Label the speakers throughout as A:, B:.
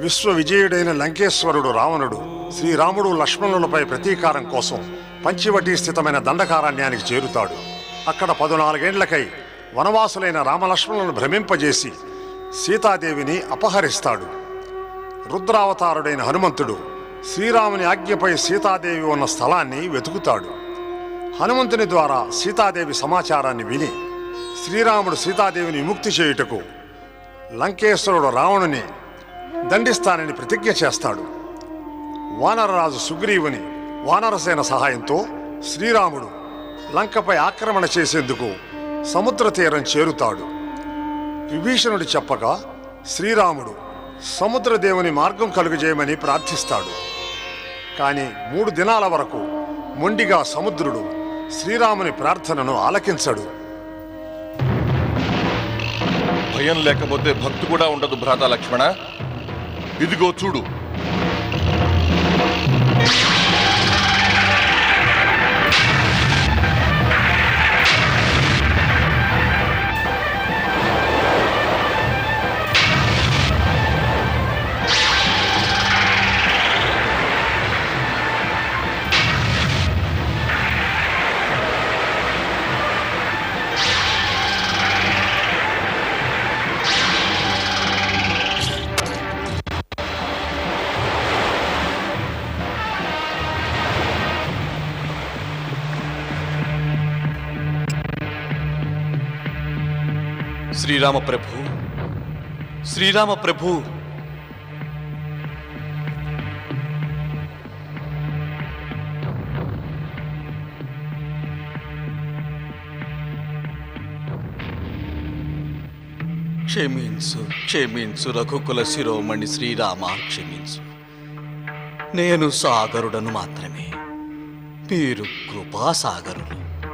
A: విశ్వ విజయుడైన లంకేశ్వరుడు రావణుడు శ్రీరాముడు లక్ష్మణులపై ప్రతీకారం కోసం పంచివటి స్థితమైన దండకారణ్యానికి చేరుతాడు. అక్కడ పదునాలుగేండ్లకై వనవాసులైన రామలక్ష్మణులను భ్రమింపజేసి సీతాదేవిని అపహరిస్తాడు. రుద్రావతారుడైన హనుమంతుడు శ్రీరాముని ఆజ్ఞపై సీతాదేవి ఉన్న స్థలాన్ని వెతుకుతాడు. హనుమంతుని ద్వారా సీతాదేవి సమాచారాన్ని విని శ్రీరాముడు సీతాదేవిని విముక్తి చేయుటకు లంకేశ్వరుడు రావణుని దండిస్తానని ప్రతిజ్ఞ చేస్తాడు. వానరరాజు సుగ్రీవుని వానరసేన సహాయంతో శ్రీరాముడు లంకపై ఆక్రమణ చేసేందుకు సముద్ర తీరం చేరుతాడు. విభీషణుడు చెప్పగా శ్రీరాముడు సముద్రదేవుని మార్గం కలుగజేయమని ప్రార్థిస్తాడు. కానీ మూడు దినాల వరకు మొండిగా సముద్రుడు శ్రీరాముని ప్రార్థనను ఆలకించడు.
B: భయం లేకపోతే భక్తి కూడా ఉండదు భ్రాత లక్ష్మణ. ఇదిగో చూడు.
C: శ్రీరామ ప్రభు. శ్రీరామ ప్రభు. క్షమించు క్షమించు రఘుకుల శిరోమణి శ్రీరామ క్షమించు. నేను సాగరుడను మాత్రమే. మీరు కృపాసాగరులు.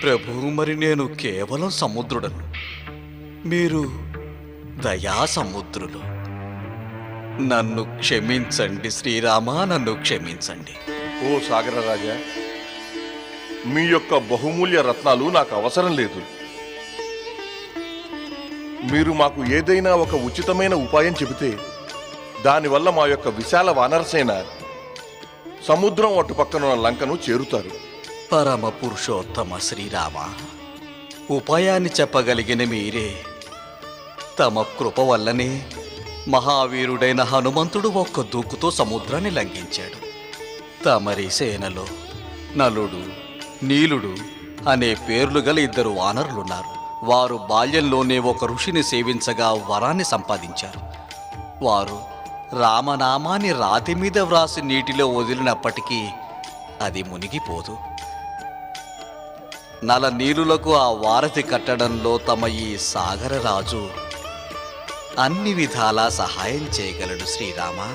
C: ప్రభు మరి నేను కేవలం సముద్రుడను. మీరు దయా సముద్రులు నన్ను క్షమించండి శ్రీరామ నన్ను క్షమించండి.
B: ఓ సాగరరాజా మీ యొక్క బహుమూల్య రత్నాలు నాకు అవసరం లేదు. మీరు మాకు ఏదైనా ఒక ఉచితమైన ఉపాయం చెబితే దానివల్ల మా యొక్క విశాల వానరసేన సముద్రం అటు పక్కన ఉన్న లంకను చేరుతారు.
C: పరమ పురుషోత్తమ శ్రీరామ ఉపాయాన్ని చెప్పగలిగిన మీరే తమ కృప వల్లనే మహావీరుడైన హనుమంతుడు ఒక్క దూకుతో సముద్రాన్ని లంఘించాడు. తమరి సేనలో నలుడు నీలుడు అనే పేర్లు గల ఇద్దరు వానరులున్నారు. వారు బాల్యంలోనే ఒక ఋషిని సేవించగా వరాన్ని సంపాదించారు. వారు రామనామాన్ని రాతి మీద వ్రాసి నీటిలో వదిలినప్పటికీ అది మునిగిపోదు. నల నీరులకు ఆ వారధి కట్టడంలో తమ ఈ సాగరరాజు అన్ని విధాలా సహాయం చేయగలడు శ్రీరామ.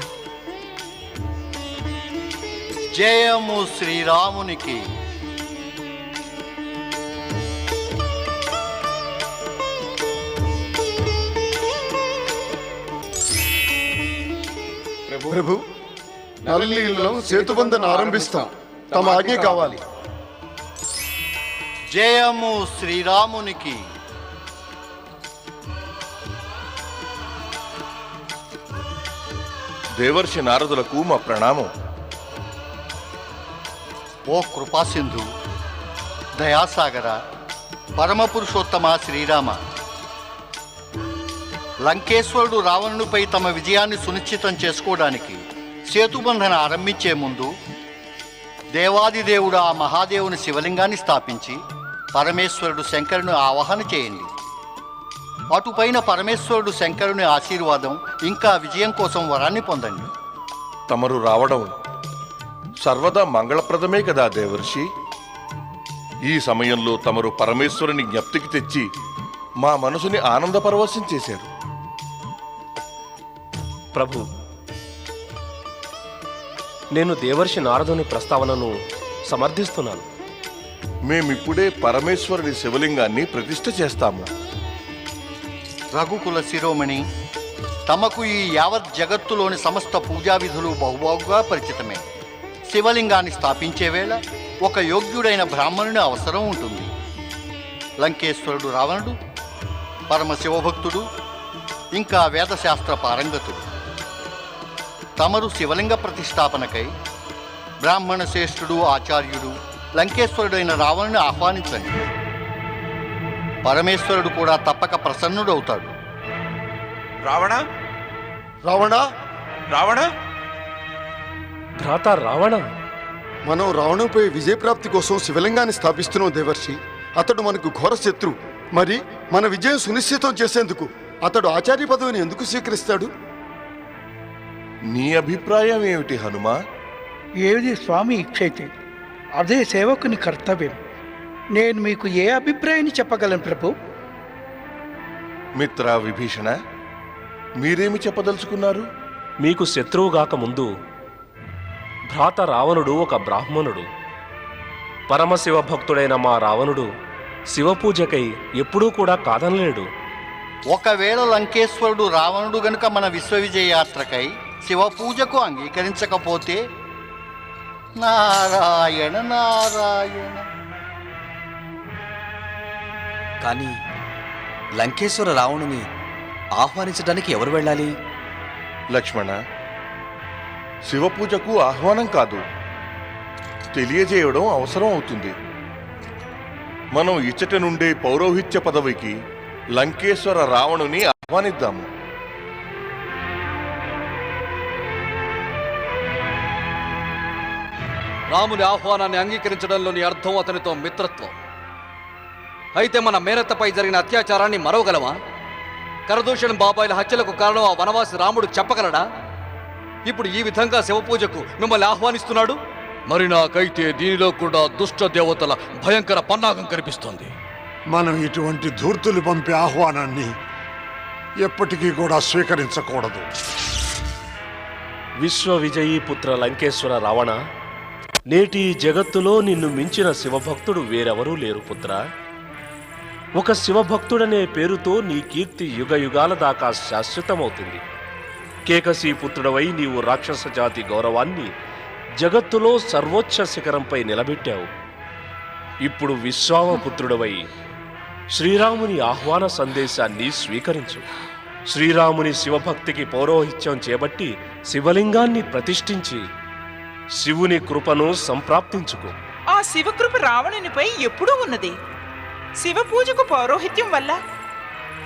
D: జయము శ్రీరామునికి.
E: ప్రభు నల్లీలో సేతుబంధన ఆరంభిస్తాం. తమ ఆజ్ఞ కావాలి.
D: జయము శ్రీరామునికి.
B: దేవర్షి నారదులకు మా ప్రణామం.
D: ఓ కృపాసింధు దయాసాగర పరమపురుషోత్తమ శ్రీరామ. లంకేశ్వరుడు రావణునిపై తమ విజయాన్ని సునిశ్చితం చేసుకోవడానికి సేతుబంధన ఆరంభించే ముందు దేవాదిదేవుడు ఆ మహాదేవుని శివలింగాన్ని స్థాపించి పరమేశ్వరుడు శంకరుని ఆవాహన చేయండి. అటుపైన పరమేశ్వరుడు శంకరుని ఆశీర్వాదం ఇంకా విజయం కోసం వరాన్ని పొందండి.
B: తమరు రావడం సర్వదా మంగళప్రదమే కదా దేవర్షి? ఈ సమయంలో తమరు పరమేశ్వరుని జ్ఞప్తికి తెచ్చి మా మనసుని ఆనందపరవశం చేశారు.
F: ప్రభు నేను దేవర్షి నారదుని ప్రస్తావనను సమర్థిస్తున్నాను.
B: మేమిప్పుడే పరమేశ్వరుని శివలింగాన్ని ప్రతిష్ఠ చేస్తాము.
D: రఘుకుల శిరోమణి తమకు ఈ యావత్ జగత్తులోని సమస్త పూజా విధులు బహుబాగుగా పరిచితమే. శివలింగాన్ని స్థాపించే వేళ ఒక యోగ్యుడైన బ్రాహ్మణుని అవసరం ఉంటుంది. లంకేశ్వరుడు రావణుడు పరమ శివభక్తుడు ఇంకా వేదశాస్త్ర పారంగతుడు. తమరు శివలింగ ప్రతిష్టాపనకై బ్రాహ్మణ శ్రేష్ఠుడు ఆచార్యుడు లంకేశ్వరుడైన రావణుని ఆహ్వానించండి. పరమేశ్వరుడు కూడా తప్పక ప్రసన్నుడవుతాడు
G: రావణ?
E: రావణ?
G: రావణ?
F: భ్రాత రావణ.
E: మనం రావణంపై విజయప్రాప్తి కోసం శివలింగాన్ని స్థాపిస్తున్నాం దేవర్షి. అతడు మనకు ఘోర శత్రు. మరి మన విజయం సునిశ్చితం చేసేందుకు అతడు ఆచార్య పదవిని ఎందుకు స్వీకరిస్తాడు?
B: నీ అభిప్రాయం ఏమిటి హనుమా?
H: ఏది స్వామి ఇచ్చైతే అదే సేవకుని కర్తవ్యం. నేను మీకు ఏ అభిప్రాయాన్ని చెప్పగలను ప్రభు?
B: మిత్ర విభీషణ మీరేమి చెప్పదలుచుకున్నారు?
F: మీకు శత్రువుగాక ముందు భ్రాత రావణుడు ఒక బ్రాహ్మణుడు. పరమశివ భక్తుడైన మా రావణుడు శివపూజకై ఎప్పుడూ కూడా కాదనలేడు.
D: ఒకవేళ లంకేశ్వరుడు రావణుడు గనుక మన విశ్వవిజయ యాత్రకై శివ పూజకు అంగీకరించకపోతే నారాయణ నారాయణ.
C: కానీ లంకేశ్వర రావణుని ఆహ్వానించడానికి ఎవరు వెళ్ళాలి?
B: లక్ష్మణ శివపూజకు ఆహ్వానం కాదు. తెలియజేయడం అవసరం అవుతుంది. మనం ఇచ్చట నుండే పౌరోహిత్య పదవికి లంకేశ్వర రావణుని ఆహ్వానిద్దాము.
C: రాముని ఆహ్వానాన్ని అంగీకరించడంలోని అర్థం అతనితో మిత్రత్వం. అయితే మన మేనత్తపై జరిగిన అత్యాచారాన్ని మరవగలమా కరదూషణ్ బాబాయిల హత్యలకు కారణం ఆ వనవాసి రాముడు చెప్పగలడా? ఇప్పుడు ఈ విధంగా శివపూజకు మిమ్మల్ని ఆహ్వానిస్తున్నాడు? మరి నాకైతే దీనిలో కూడా దుష్ట దేవతల భయంకర పన్నాగం కనిపిస్తోంది.
A: మనం ఇటువంటి ధూర్తులు పంపే ఆహ్వానాన్ని ఎప్పటికీ కూడా స్వీకరించకూడదు.
F: విశ్వ విజయీ పుత్ర లంకేశ్వర రావణ నేటి జగత్తులో నిన్ను మించిన శివభక్తుడు వేరెవరూ లేరు పుత్ర. ఒక శివభక్తుడనే పేరుతో నీ కీర్తి యుగ యుగాల దాకా శాశ్వతమవుతుంది. కేకసీ పుత్రుడవై నీవు రాక్షస జాతి గౌరవాన్ని జగత్తులో సర్వోచ్చ శిఖరంపై నిలబెట్టావు. ఇప్పుడు విశ్వామపుత్రుడవై శ్రీరాముని ఆహ్వాన సందేశాన్ని స్వీకరించు. శ్రీరాముని శివభక్తికి పౌరోహిత్యం చేపట్టి శివలింగాన్ని ప్రతిష్ఠించి శివుని కృపను సంప్రాప్తించుకో.
I: ఆ శివకృప రావణునిపై ఎప్పుడూ ఉన్నది. శివ పూజకు పౌరోహిత్యం వల్ల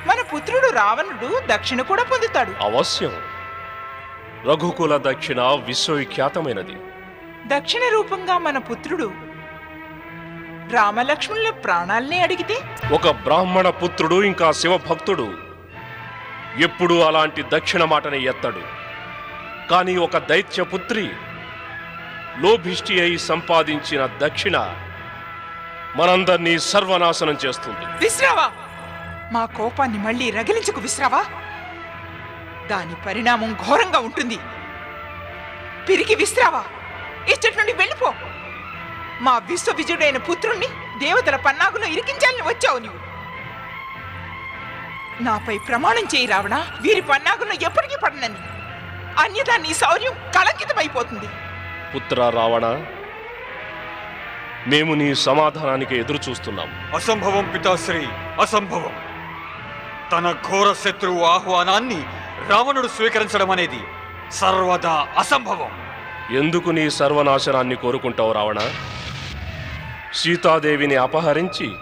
I: మన పుత్రుడు రావణుడు దక్షిణ కూడా పొందుతాడు.
F: అవశ్యం. రఘుకుల దక్షిణ విశ్వవిఖ్యాతమైనది.
I: దక్షిణ రూపంగా మన పుత్రుడు రామలక్ష్మణుల ప్రాణాల్ని అడిగితే?
F: ఒక బ్రాహ్మణ పుత్రుడు ఇంకా శివభక్తుడు ఎప్పుడూ అలాంటి దక్షిణ మాటని ఎత్తడు. కానీ ఒక దైత్య పుత్రి లోభిష్టి అయి సంపాదించిన దక్షిణ మనందర్నీ సర్వనాశనం చేస్తుంది.
I: విశ్రావా మా కోపాన్ని మళ్ళీ రగిలించుకు విశ్రావా దాని పరిణామం ఘోరంగా ఉంటుంది. పిరికి విశ్రావా ఇచ్చటి నుండి వెళ్ళిపో. మా విశ్వ విజయుడైన పుత్రుణ్ణి దేవతల పన్నాగులో ఇరికించాలని వచ్చావు నీవు. నాపై ప్రమాణం చేయి రావణ వీరి పన్నాగులో ఎప్పటికీ పడనని. అన్యదా నీ శౌర్యం కళంకితమైపోతుంది.
F: పుత్ర రావణ మేము నీ సమాధానానికి ఎదురు చూస్తున్నాం
G: అసంభవం పితాశ్రీ అసంభవం. తన ఘోర శత్రువు ఆహ్వానాన్ని రావణుడు స్వీకరించడం అనేది సర్వదా అసంభవం.
F: ఎందుకు నీ సర్వనాశనాన్ని కోరుకుంటావు రావణ? సీతాదేవిని అపహరించి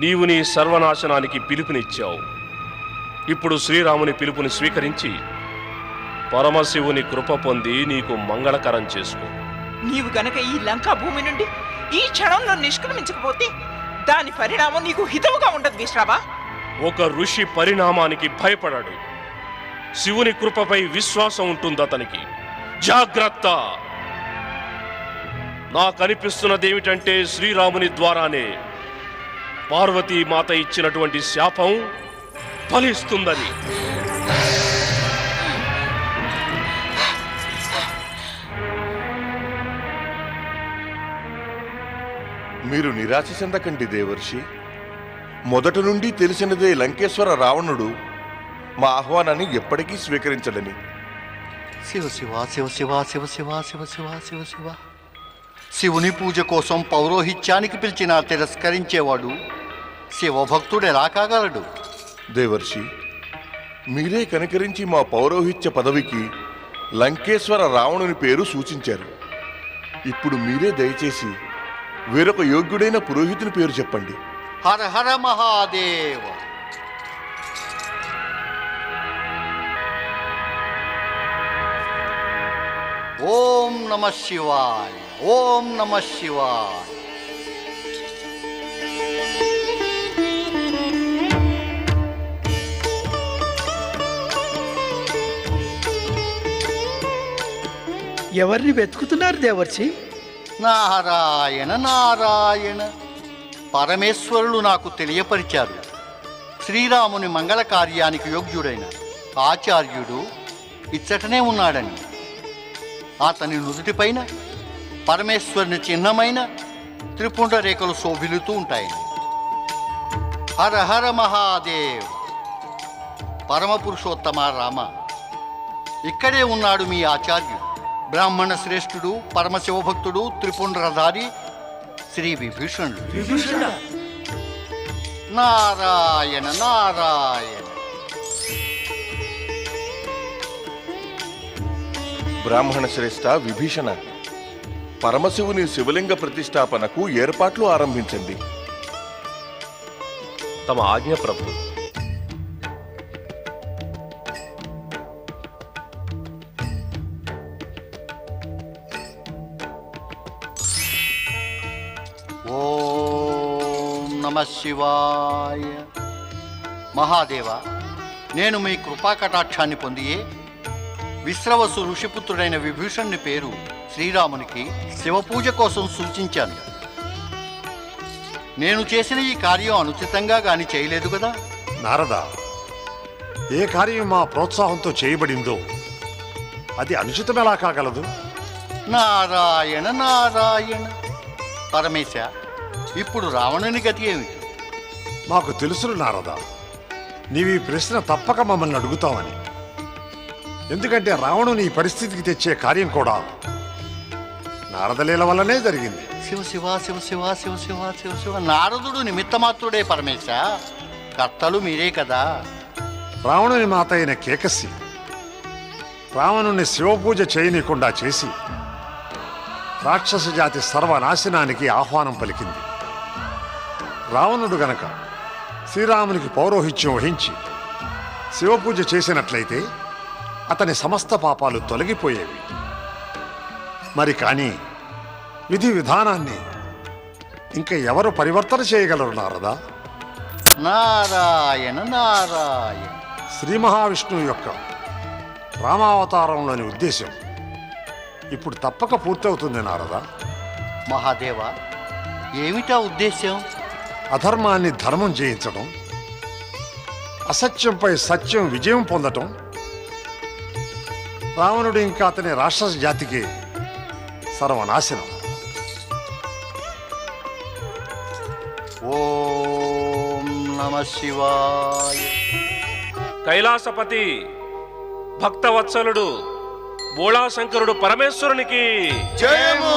F: నీవు నీ సర్వనాశనానికి పిలుపునిచ్చావు. ఇప్పుడు శ్రీరాముని పిలుపుని స్వీకరించి పరమశివుని కృప పొంది నీకు మంగళకరం చేసుకో.
I: నీవు గనక ఈ లంకా భూమి నుండి ఈ క్షణంలో నిష్క్రమించకపోతే దాని పరిణామం నీకు హితవుగా ఉండదు విశ్రావా.
F: ఒక ఋషి పరిణామానికి భయపడాడు. శివుని కృపపై విశ్వాసం ఉంటుంది అతనికి. జాగ్రత్త! నాకు అనిపిస్తున్నది ఏమిటంటే శ్రీరాముని ద్వారానే పార్వతీ మాత ఇచ్చినటువంటి శాపం ఫలిస్తుందని.
B: మీరు నిరాశ చెందకండి దేవర్షి. మొదట నుండి తెలిసినదే లంకేశ్వర రావణుడు మా ఆహ్వానాన్ని ఎప్పటికీ స్వీకరించడని.
D: శివ శివ శివ శివ శివ శివ శివ శివ శివ శివ. శివుని పూజ కోసం పౌరోహిత్యానికి పిలిచిన తిరస్కరించేవాడు శివభక్తుడు ఎలా కాగలడు
B: దేవర్షి మీరే కనికరించి మా పౌరోహిత్య పదవికి లంకేశ్వర రావణుని పేరు సూచించారు. ఇప్పుడు మీరే దయచేసి వేరొక యోగ్యుడైన పురోహితుని పేరు చెప్పండి.
D: హర హర మహాదేవ. ఓం నమ శివాయ ఓం నమ శివాయ.
H: ఎవరిని వెతుకుతున్నారు దేవర్షి?
D: నారాయణ నారాయణ. పరమేశ్వరులు నాకు తెలియపరిచారు. శ్రీరాముని మంగళ కార్యానికి యోగ్యుడైన ఆచార్యుడు ఇచ్చటనే ఉన్నాడని. అతని నుదుటిపైన పరమేశ్వరుని చిహ్నమైన త్రిపుండ రేఖలు శోభిలుతూ ఉంటాయని హర హర మహాదేవ్. పరమపురుషోత్తమ రామ. ఇక్కడే ఉన్నాడు మీ ఆచార్యుడు. బ్రాహ్మణ శ్రేష్ఠుడు పరమశివభక్తుడు త్రిపుండ్రధారి శ్రీ విభీషణుడు. నారాయణ నారాయణ.
B: బ్రాహ్మణ శ్రేష్ఠ విభీషణ పరమశివుని శివలింగ ప్రతిష్టాపనకు ఏర్పాట్లు ఆరంభించండి.
F: తమ ఆజ్ఞ ప్రభు
D: శివాయ. మహాదేవ నేను మీ కృపా కటాక్షాన్ని పొందియే విశ్రవసు ఋషిపుత్రుడైన విభీషణుని పేరు శ్రీరామునికి శివపూజ కోసం సూచించాను. నేను చేసిన ఈ కార్యం అనుచితంగా గాని చేయలేదు కదా?
A: నారద ఏ కార్యం మా ప్రోత్సాహంతో చేయబడిందో అది అనుచితం ఎలా కాగలదు?
D: నారాయణ నారాయణ. పరమేశ ఇప్పుడు రావణుని గతి ఏమిటి?
A: మాకు తెలుసును నారద. నీవు ఈ ప్రశ్న తప్పక మమ్మల్ని అడుగుతావని. ఎందుకంటే రావణుని ఈ పరిస్థితికి తెచ్చే కార్యం కూడా నారదలీల వల్లనే జరిగింది.
D: శివ శివ శివ శివ శివ శివ శివ శివ. నారదుడు నిమిత్తమాత్రుడే పరమేశ కర్తలు మీరే కదా.
A: రావణుని మాత అయిన కేకసి రావణుని శివపూజ చేయనీయకుండా చేసి రాక్షస జాతి సర్వనాశనానికి ఆహ్వానం పలికింది. రావణుడు గనక శ్రీరామునికి పౌరోహిత్యం వహించి శివపూజ చేసినట్లయితే అతని సమస్త పాపాలు తొలగిపోయేవి. మరి కానీ విధి విధానాన్ని ఇంకా ఎవరు పరివర్తన చేయగలరు నారదా?
D: నారాయణ నారాయణ.
A: శ్రీ మహావిష్ణువు యొక్క రామావతారంలోని ఉద్దేశం ఇప్పుడు తప్పక పూర్తవుతుంది నారదా?
D: మహాదేవ ఏమిటా ఉద్దేశ్యం?
A: అధర్మాన్ని ధర్మం చేయించడం అసత్యంపై సత్యం విజయం పొందటం రావణుడు ఇంకా అతని రాక్షస జాతికి సర్వనాశనం.
D: ఓం నమ శివాయ.
F: కైలాసపతి భక్తవత్సలుడు బోళాశంకరుడు పరమేశ్వరునికి
E: జయము!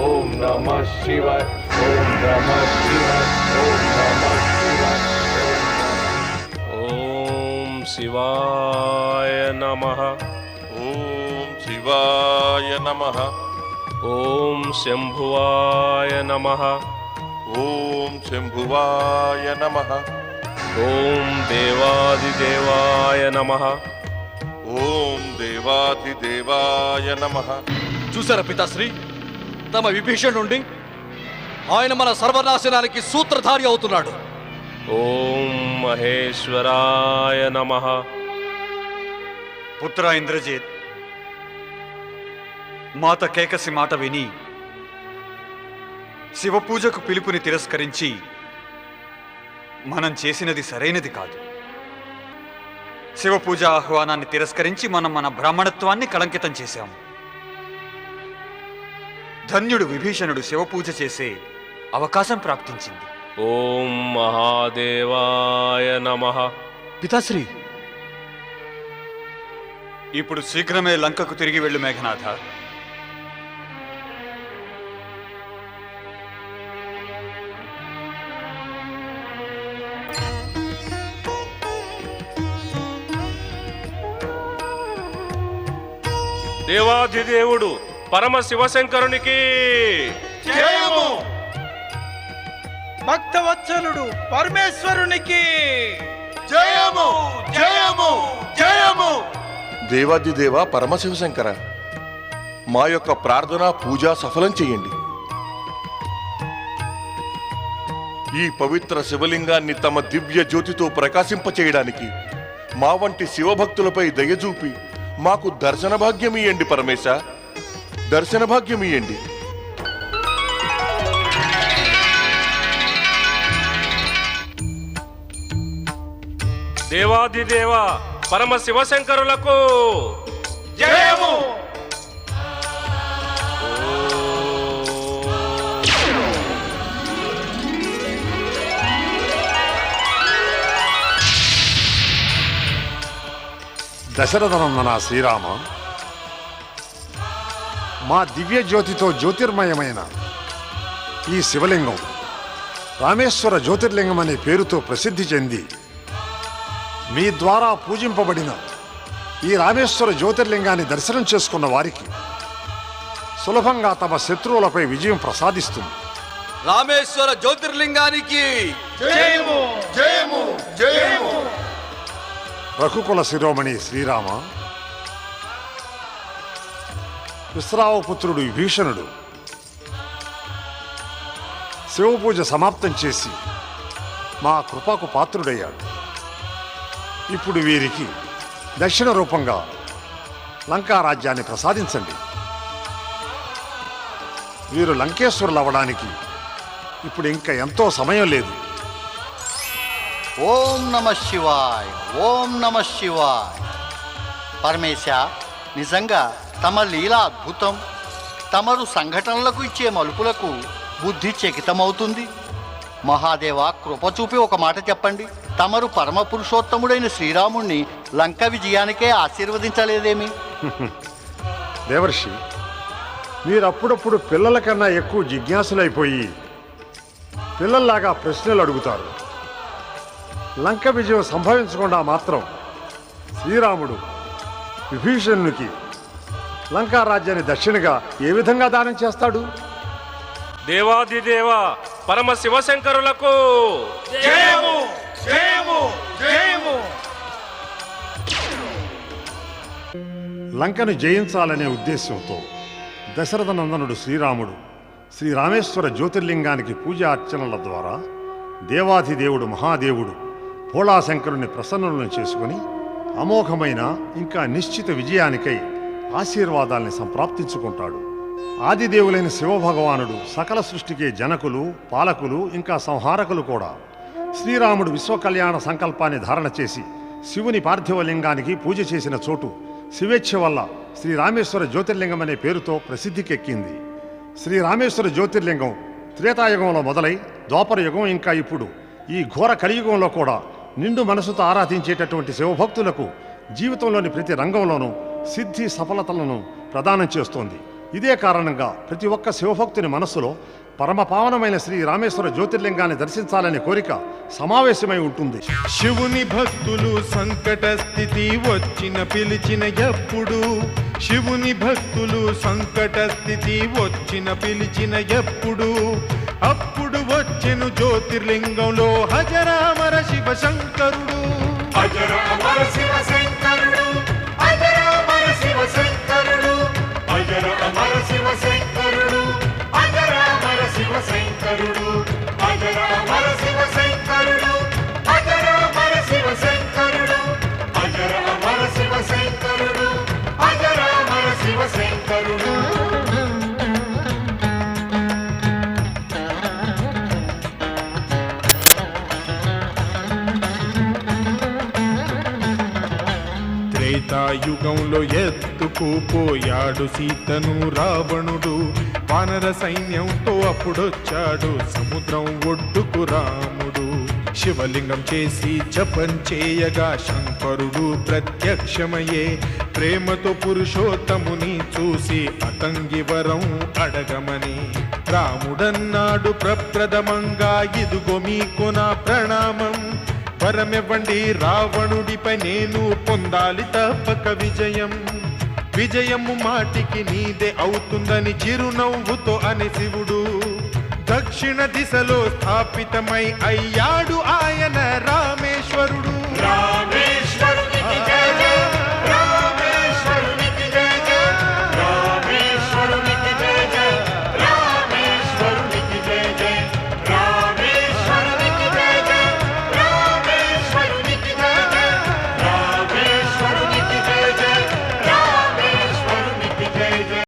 J: ఓం నమ శివాయ ఓం నమ శివాయ ఓం నమ శివాయ
F: ఓం శివాయ నమ
B: ఓం శివాయ నమ
F: ఓం శంభువాయ నమ
B: ఓం శంభువాయ నమ
F: ఓం దేవాదిదేవాయ నమ
B: ఓం దేవాదిదేవాయ నమ
C: చూసారా పితాశ్రీ? తమ విభీషణుండి ఆయన మన సర్వనాశనానికి సూత్రధారి అవుతున్నాడు.
F: ఓం మహేశ్వరాయ నమ.
G: పుత్ర ఇంద్రజిత్ మాత కేకసి మాట విని శివపూజకు పిలుపుని తిరస్కరించి మనం చేసినది సరైనది కాదు. శివపూజ ఆహ్వానాన్ని తిరస్కరించి మనం మన బ్రాహ్మణత్వాన్ని కళంకితం చేశాము. ధన్యుడు విభీషణుడు శివపూజ చేసే అవకాశం ప్రాప్తించింది.
F: ఓం మహాదేవాయ నమ.
C: పితాశ్రీ!
G: ఇప్పుడు శీఘ్రమే లంకకు తిరిగి వెళ్ళు మేఘనాథ.
F: దేవాధిదేవుడు పరమ శివశంకరునికి.
H: భక్తవత్సలుడు పరమేశ్వరునికి.
E: జయము జయము జయము.
B: దేవాదిదేవ పరమశివశంకర మా యొక్క ప్రార్థన పూజ సఫలం చేయండి. ఈ పవిత్ర శివలింగాన్ని తమ దివ్య జ్యోతితో ప్రకాశింపచేయడానికి మా వంటి శివభక్తులపై దయచూపి మాకు దర్శన భాగ్యం ఇయ్యండి పరమేశ. దర్శన భాగ్యం ఇయ్యండి.
F: దేవాధిదేవ పరమ శివశంకరులకు
G: జయము!
A: దశరథనందన శ్రీరామ మా దివ్య జ్యోతితో జ్యోతిర్మయమైన ఈ శివలింగం రామేశ్వర జ్యోతిర్లింగం అనే పేరుతో ప్రసిద్ధి చెంది మీ ద్వారా పూజింపబడిన ఈ రామేశ్వర జ్యోతిర్లింగాన్ని దర్శనం చేసుకున్న వారికి సులభంగా తమ శత్రువులపై విజయం ప్రసాదిస్తుంది.
C: రామేశ్వర జ్యోతిర్లింగానికి
E: జయము జయము జయము.
A: రఘుకుల శిరోమణి శ్రీరామ విశ్రావపుత్రుడు విభీషణుడు. శివపూజ సమాప్తం చేసి మా కృపకు పాత్రుడయ్యాడు. ఇప్పుడు వీరికి దక్షిణ రూపంగా లంకా రాజ్యాన్ని ప్రసాదించండి. వీరు లంకేశ్వరులు అవ్వడానికి ఇప్పుడు ఇంకా ఎంతో సమయం లేదు.
D: ఓం నమ శివాయ్ ఓం నమ శివాయ్. పరమేశ నిజంగా తమ లీల అద్భుతం. తమరు సంఘటనలకు ఇచ్చే మలుపులకు బుద్ధి చకితమవుతుంది. మహాదేవ కృప చూపి ఒక మాట చెప్పండి. తమరు పరమ పురుషోత్తముడైన శ్రీరాముణ్ణి లంక విజయానికే ఆశీర్వదించలేదేమి?
A: దేవర్షి మీరు అప్పుడప్పుడు పిల్లల కన్నా ఎక్కువ జిజ్ఞాసులైపోయి పిల్లల్లాగా ప్రశ్నలు అడుగుతారు. లంక విజయం సంభవించకుండా మాత్రం శ్రీరాముడు విభీషణునికి లంకా రాజ్యాన్ని దక్షిణగా ఏ విధంగా దానం చేస్తాడు?
F: దేవాధిదేవ పరమ శివశంకరులకు
G: జయము జయము జయము.
A: లంకను జయించాలనే ఉద్దేశంతో దశరథ నందనుడు శ్రీరాముడు శ్రీ రామేశ్వర జ్యోతిర్లింగానికి పూజా అర్చనల ద్వారా దేవాధిదేవుడు మహాదేవుడు భోళాశంకరుని ప్రసన్నులను చేసుకుని అమోఘమైన ఇంకా నిశ్చిత విజయానికై ఆశీర్వాదాల్ని సంప్రాప్తించుకుంటాడు. ఆదిదేవులైన శివభగవానుడు సకల సృష్టికి జనకులు పాలకులు ఇంకా సంహారకులు కూడా శ్రీరాముడు విశ్వకళ్యాణ సంకల్పాన్ని ధారణ చేసి శివుని పార్థివలింగానికి పూజ చేసిన చోటు శివేచ్ఛ వల్ల శ్రీరామేశ్వర జ్యోతిర్లింగం అనే పేరుతో ప్రసిద్ధికెక్కింది. శ్రీరామేశ్వర జ్యోతిర్లింగం త్రేతాయుగంలో మొదలై ద్వాపరయుగం ఇంకా ఇప్పుడు ఈ ఘోర కలియుగంలో కూడా నిండు మనసుతో ఆరాధించేటటువంటి శివభక్తులకు జీవితంలోని ప్రతి రంగంలోనూ సిద్ధి సఫలతలను ప్రదానం చేస్తోంది. ఇదే కారణంగా ప్రతి ఒక్క శివభక్తుని మనస్సులో పరమ పావనమైన శ్రీ రామేశ్వర జ్యోతిర్లింగాన్ని దర్శించాలనే కోరిక సమావేశమై ఉంటుంది.
K: శివుని భక్తులు సంకట స్థితి వచ్చిన పిలిచిన ఎప్పుడు? శివుని భక్తులు సంకట స్థితి వచ్చిన పిలిచిన ఎప్పుడు? అప్పుడు వచ్చెను జ్యోతిర్లింగంలో హజరామర శివ శంకరుడు
J: అజరామర శివ శంకరుడు అజరామర శివ
K: ఎత్తుకుపోయాడు సీతను రావణుడు. వానర సైన్యంతో అప్పుడొచ్చాడు సముద్రం ఒడ్డుకు రాముడు. శివలింగం చేసి జపం చేయగా శంకరుడు ప్రత్యక్షమయ్యే. ప్రేమతో పురుషోత్తముని చూసి అతంగి వరం అడగమని. రాముడన్నాడు ప్రప్రథమంగా ఇదుగో మీకు నా ప్రణామం. వరమివ్వండి రావణుడిపై నేను పొందాలి తప్పక విజయం. విజయము మాటికి నీదే అవుతుందని చిరునవ్వుతో అని శివుడు దక్షిణ దిశలో స్థాపితమై అయ్యాడు ఆయన రామేశ్వర